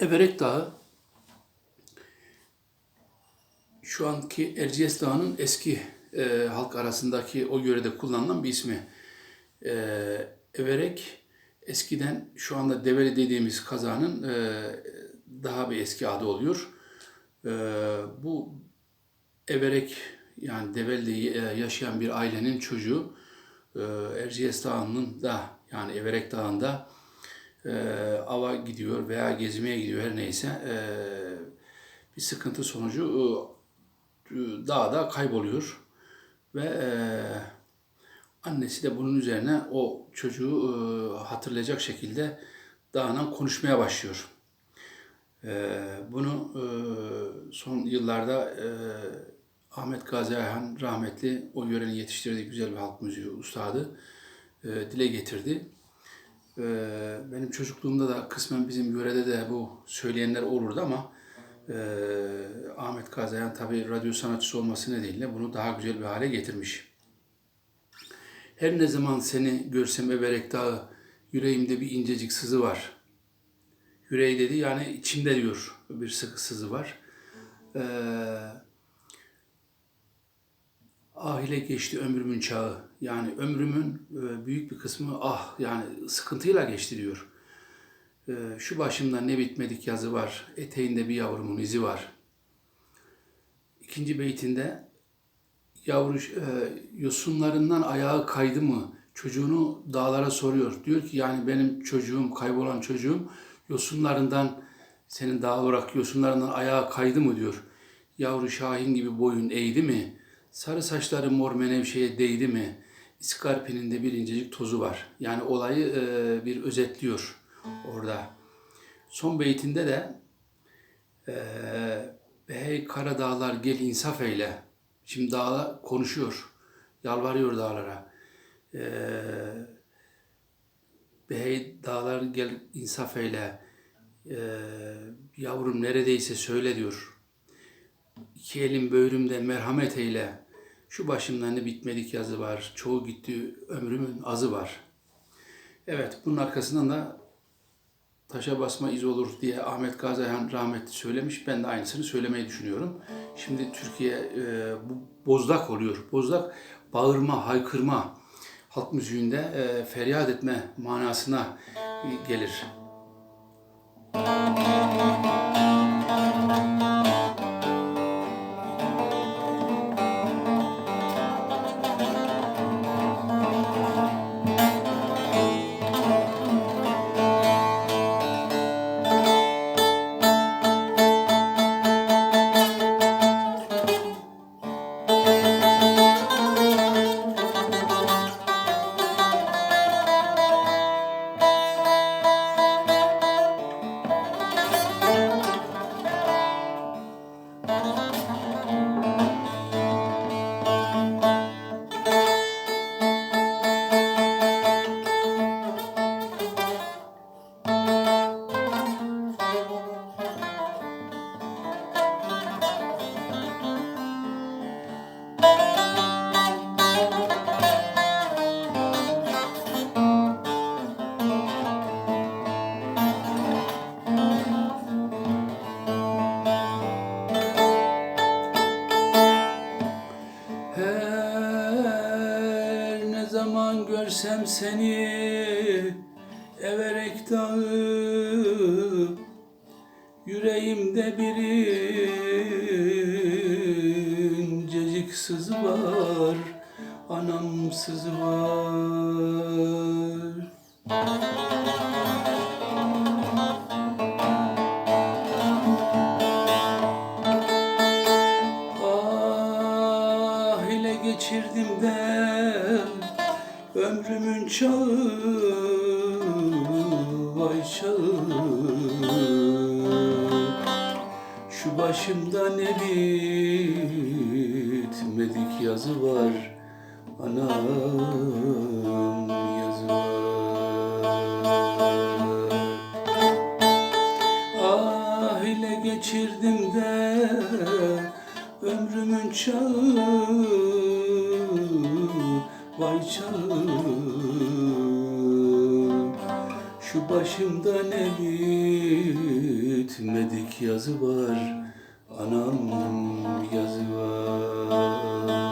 Everek Dağı şu anki Erciyes Dağı'nın eski e, halk arasındaki o yörede kullanılan bir ismi. E, Everek eskiden şu anda Develi dediğimiz kazanın e, daha bir eski adı oluyor. E, bu Everek yani Develi'de e, yaşayan bir ailenin çocuğu e, Erciyes Dağı'nın da yani Everek Dağı'nda e, ava gidiyor veya gezmeye gidiyor her neyse e, bir sıkıntı sonucu e, dağda kayboluyor ve e, annesi de bunun üzerine o çocuğu e, hatırlayacak şekilde dağla konuşmaya başlıyor. E, bunu e, son yıllarda e, Ahmet Gazi Ayhan rahmetli o yörenin yetiştirdiği güzel bir halk müziği ustadı e, dile getirdi. Ee, benim çocukluğumda da kısmen bizim yörede de bu söyleyenler olurdu ama e, Ahmet Kazayan tabi radyo sanatçısı olması nedeniyle bunu daha güzel bir hale getirmiş. Her ne zaman seni görsem Eberek Dağı, yüreğimde bir incecik sızı var. Yüreği dedi yani içimde diyor bir sıkı sızı var. Ee, ah ile geçti ömrümün çağı. Yani ömrümün e, büyük bir kısmı ah yani sıkıntıyla geçti diyor. E, Şu başımda ne bitmedik yazı var, eteğinde bir yavrumun izi var. İkinci beytinde yavru e, yosunlarından ayağı kaydı mı? Çocuğunu dağlara soruyor. Diyor ki yani benim çocuğum, kaybolan çocuğum yosunlarından senin dağ olarak yosunlarından ayağı kaydı mı diyor. Yavru şahin gibi boyun eğdi mi? Sarı saçları mor menevşeye değdi mi? İskarpinin de bir incecik tozu var. Yani olayı e, bir özetliyor orada. Son beytinde de e, Hey kara dağlar gel insaf eyle. Şimdi dağlar konuşuyor. Yalvarıyor dağlara. E, Hey dağlar gel insaf eyle. E, yavrum neredeyse söyle diyor. İki elim böğrümde merhamet eyle. Şu başımdan ne bitmedik yazı var. Çoğu gitti ömrümün azı var. Evet bunun arkasından da taşa basma iz olur diye Ahmet Gazi Ayhan rahmetli söylemiş. Ben de aynısını söylemeyi düşünüyorum. Şimdi Türkiye e, bu bozdak oluyor. Bozdak bağırma, haykırma, halk müziğinde e, feryat etme manasına gelir. Her görsem seni Everek dağı Yüreğimde bir incecik var Anam sızı var. Ah ile geçirdim de ömrümün çağı vay çağı Şu başımda ne bitmedik yazı var Anam Şu başımda ne bitmedik yazı var. Anam yazı var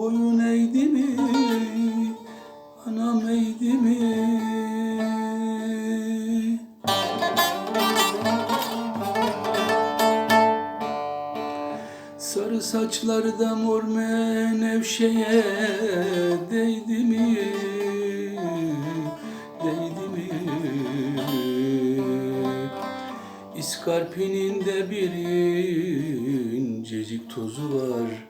boyun eğdi mi? Anam eğdi mi? Sarı saçları da mor menevşeye değdi mi? Değdi mi? İskarpinin de bir incecik tozu var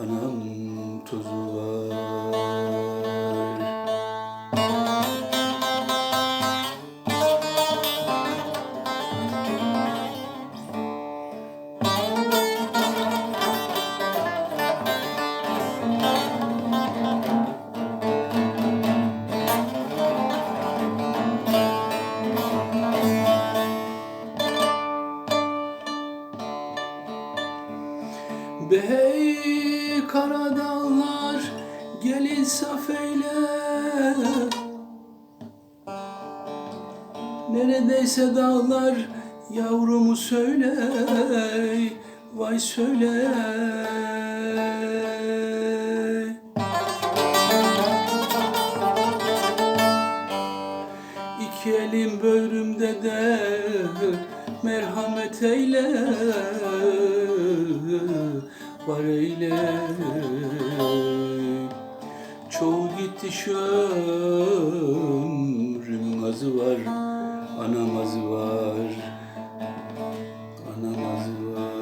Anam tozu var Neredeyse dağlar yavrumu söyle Vay söyle. İki elim böğrümde de merhamet eyle var eyle. Çoğu gitti şu ömrümün azı var Anam azı var Anam azı var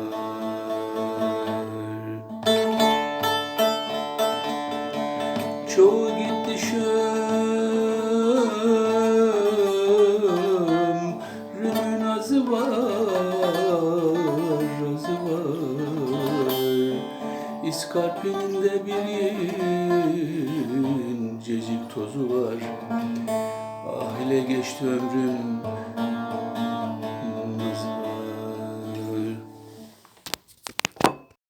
Çoğu gitti şu ömrümün azı var, azı var. İskarpinin de bir incecik tozu var. Ah ile geçti ömrüm,